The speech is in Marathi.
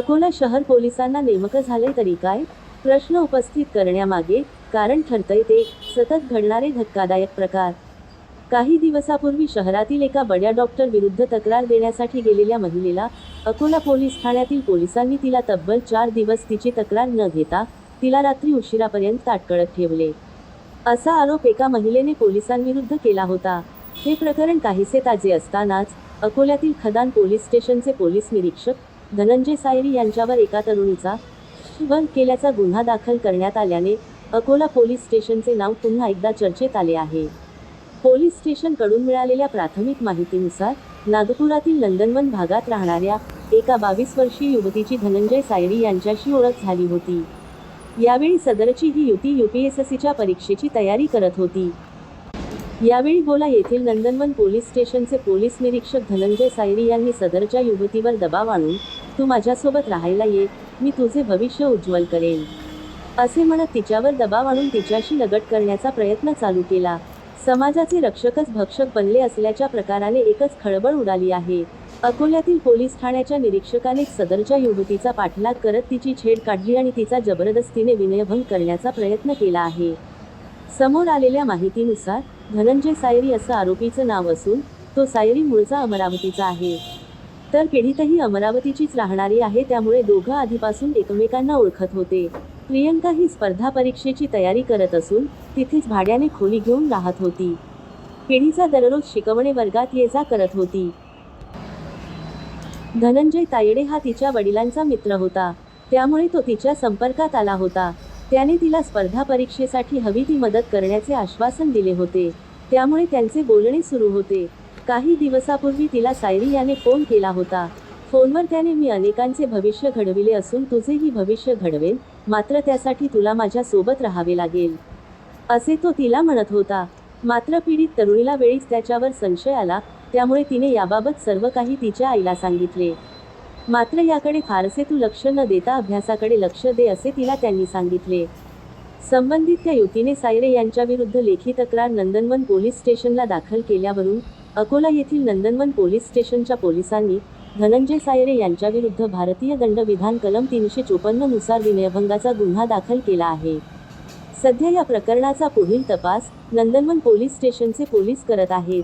अकोला शहर पोलिसांना नेमकं झालंय तरी काय? प्रश्न उपस्थित करण्यामागे कारण ठरतंय ते सतत घडणारे धक्कादायक प्रकार. काही दिवसापूर्वी शहरातील एका बड्या डॉक्टर विरुद्ध तक्रार देण्यासाठी गेलेल्या महिलेला अकोला पोलीस ठाण्यातील पोलिसांनी तिला तब्बल चार दिवस तिची तक्रार न घेता तिला रात्री उशिरापर्यंत ताटकळत ठेवले. असा आरोप एका महिलेने पोलिसांविरुद्ध केला होता. हे प्रकरण काहीसे ताजे असतानाच अकोल्यातील खदान पोलीस स्टेशनचे पोलीस निरीक्षक धनंजय सायरी यांच्यावर एका तरुणीचा बंद केल्याचा गुन्हा दाखल करण्यात आल्याने अकोला पोलीस स्टेशनचे नाव पुन्हा एकदा चर्चेत आले आहे. पोलीस स्टेशनकडून मिळालेल्या प्राथमिक माहितीनुसार नागपुरातील नंदनवन भागात राहणाऱ्या एका बावीस वर्षीय युवतीची धनंजय सायरी यांच्याशी ओळख झाली होती. यावेळी सदरची ही युती युपीएससीच्या परीक्षेची तयारी करत होती. यावेळी बोला येथील नंदनवन पोलीस स्टेशनचे पोलीस निरीक्षक धनंजय सायरी यांनी सदरच्या युवतीवर दबाव आणून तू माझ्यासोबत राहायला ये मी तुझे भविष्य उज्ज्वल करेन. असे म्हणत तिच्यावर दबाव आणून तिच्याशी लगट करण्याचा प्रयत्न चालू केला. समाजाचे रक्षकच भक्षक बनले असल्याच्या प्रकाराने एकच खळबळ उडाली आहे. अकोल्यातील पोलीस ठाण्याच्या निरीक्षकाने सदरच्या युवतीचा पाठलाग करत तिची छेड काढली आणि तिचा जबरदस्तीने विनयभंग करण्याचा प्रयत्न केला आहे. समोर आलेल्या माहितीनुसार धनंजय सायरी असं आरोपीचं नाव असून तो सायरी मूळचा अमरावतीचा आहे. तर पीडितही अमरावतीचीच राहणारी आहे त्यामुळे दोघं आधीपासून एकमेकांना ओळखत होते. प्रियंका ही स्पर्धा परीक्षेची तयारी करत असून तिथेच भाड्याने खोली घेऊन राहत होती. पिढीचा दररोज शिकवणे वर्गात ये जा करत होती. धनंजय तायडे हा तिच्या वडिलांचा मित्र होता. त्यामुळे तो तिच्या संपर्कात आला होता. त्याने तिला स्पर्धा परीक्षेसाठी हवी ती मदत करण्याचे आश्वासन दिले होते. त्यामुळे त्यांचे बोलणे सुरू होते. काही दिवसापूर्वी तिला सायरी याने फोन केला होता. फोनवर त्याने मी अनेकांचे भविष्य घडविले असून तुझेही भविष्य घडवेन. मात्र त्यासाठी तुला माझ्या सोबत राहावे लागेल. असे तो तिला म्हणत होता. मात्र पीडित तरुणीला वेळीच त्याच्यावर संशय आला. त्यामुळे तिने याबाबत सर्व काही तिच्या आईला सांगितले. मात्र याकडे फारसे तू लक्ष न देता अभ्यासाकडे लक्ष दे असे तिला त्यांनी सांगितले. संबंधित त्या युतीने सायरे यांच्याविरुद्ध लेखी तक्रार नंदनवन पोलीस स्टेशनला दाखल केल्यावरून अकोला येथील नंदनवन पोलीस स्टेशनच्या पोलिसांनी धनंजय सायरे यांच्याविरुद्ध भारतीय दंडविधान कलम तीनशे चोपन्ननुसार विनयभंगाचा गुन्हा दाखल केला आहे. सध्या या प्रकरणाचा पुढील तपास नंदनवन पोलीस स्टेशनचे पोलीस करत आहेत.